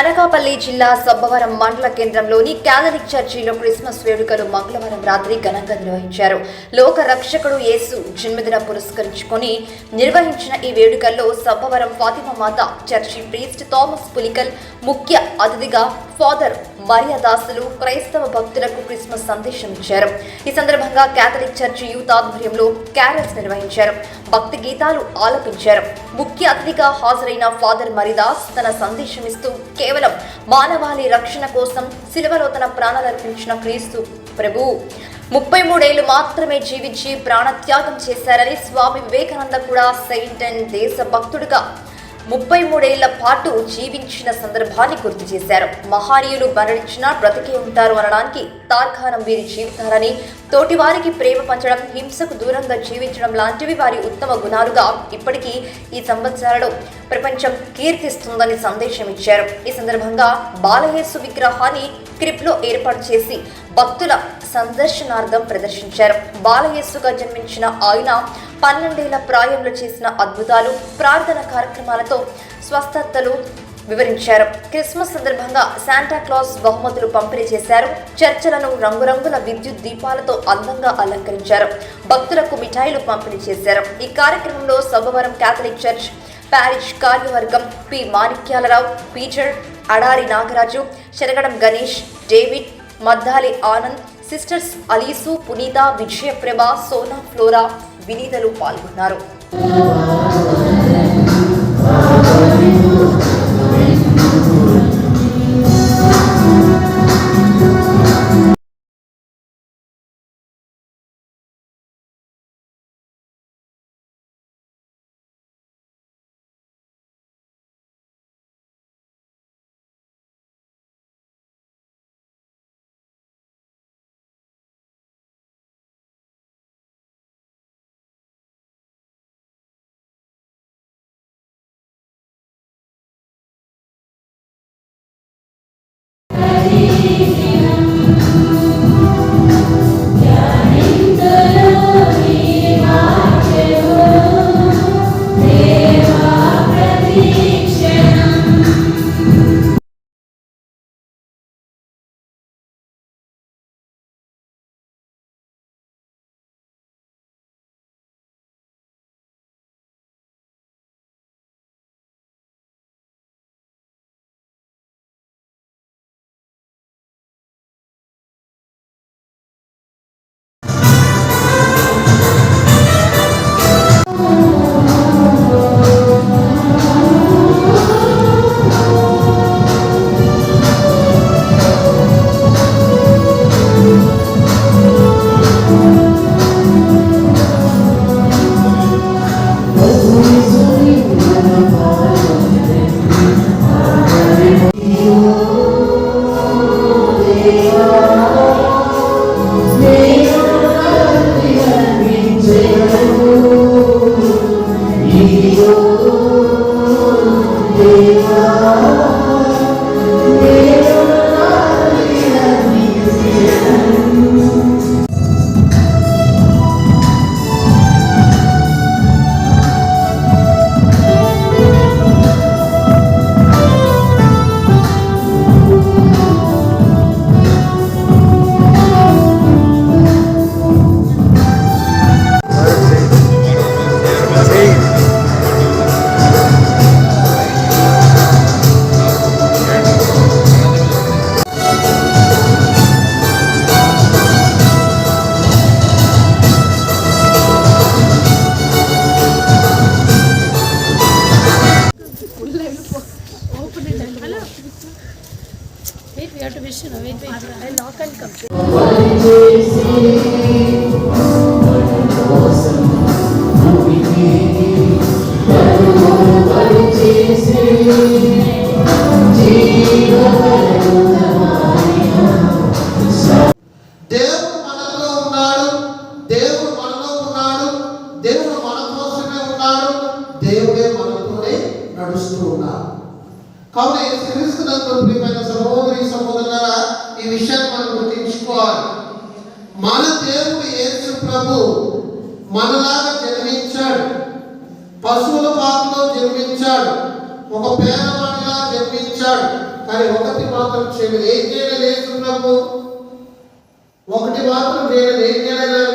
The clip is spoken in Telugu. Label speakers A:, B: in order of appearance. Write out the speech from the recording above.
A: అనకాపల్లి జిల్లా సబ్బవరం మండల కేంద్రంలోని క్యాథలిక్ చర్చిలో క్రిస్మస్ వేడుకలు మంగళవారం రాత్రి ఘనంగా నిర్వహించారు. లోక రక్షకుడు యేసు జన్మదిన పురస్కరించుకొని నిర్వహించిన ఈ వేడుకల్లో సబ్బవరం ఫాతిమా మాత చర్చి ప్రీస్ట్ థామస్ పులికల్ ముఖ్య అతిథిగా ఫాదర్ మరియాదాసులు క్రైస్తవ భక్తులకు క్రిస్మస్ సందేశం ఇచ్చారు. ఈ సందర్భంగా క్యాథలిక్ చర్చి యూత్ ఆధ్వర్యంలో క్యారల్స్ నిర్వహించారు. భక్తి గీతాలు ఆలపించారు. ముఖ్య అతిథిగా హాజరైన ఫాదర్ మరిదాస్ తన సందేశం ఇస్తూ కేవలం మానవాళి రక్షణ కోసం సిలువలో తన ప్రాణాలర్పించిన క్రీస్తు ప్రభు. ముప్పై మూడేళ్ళు మాత్రమే జీవించి ప్రాణత్యాగం చేశారని స్వామి వివేకానంద కూడా సెయింట్ అండ్ దేశ భక్తుడిగా ముప్పై మూడేళ్ళ పాటు జీవించిన సందర్భాన్ని గుర్తు చేశారు. మహానీయులు మరణించినా బ్రతికే ఉంటారు అనడానికి తార్కాణం వీరి జీవితాలని తోటి వారికి ప్రేమ పంచడం హింసకు దూరంగా జీవించడం లాంటివి వారి ఉత్తమ గుణాలుగా ఇప్పటికీ ఈ సంవత్సరాలలో ప్రపంచం కీర్తిస్తుందని సందేశం ఇచ్చారు. ఈ సందర్భంగా బాలయేసు విగ్రహాన్ని క్రిప్లో ఏర్పాటు చేసి భక్తుల సందర్శనార్థం ప్రదర్శించారు. బాలయేసుగా జన్మించిన ఆయన పన్నెండేళ్ళ ప్రాయంలో చేసిన అద్భుతాలు ప్రార్థన కార్యక్రమాలతో స్వస్థతలు వివరించారు. క్రిస్మస్ సందర్భంగా శాంటాక్లాస్ బహుమతులు పంపిణీ చేశారు. చర్చలను రంగురంగుల విద్యుత్ దీపాలతో అందంగా అలంకరించారు. భక్తులకు మిఠాయిలు పంపిణీ చేశారు. ఈ కార్యక్రమంలో సోమవారం క్యాథలిక్ చర్చ్ ప్యారిష్ కార్యవర్గం P Manikyalarao Peter Adari Nagaraju Saragadam Ganesh David Maddali Anand sisters Alice Punitha Vijayaprabha Sona flora వినీతలు పాల్గొన్నారు.
B: Wait, we have to wish you. know. Wait, wait. I'll lock and come.
C: దేవుడు మనలో ఉన్నాడు దేవుడు మనలో ఉన్నాడు దేవుడు మన కోసమే ఉన్నాడు దేవుడే మనతోనే నడుస్తూ ఉన్నాడు కావున క్రీస్తునందు ప్రియమైన సహోదరి సహోదరులారా ఈ విషయాన్ని మనం గుర్తించుకోవాలి. మన దేవుడు యేసు ప్రభు మనలాగా జన్మించాడు. పశువుల పాపలో జన్మించాడు. ఒక పేదవాడిలా జన్మించాడు. కానీ ఒకటి మాత్రం చేయలేదు. ఏం చేయలేదు యేసు ప్రభు? ఒకటి మాత్రం నేను ఏం చేయలేదు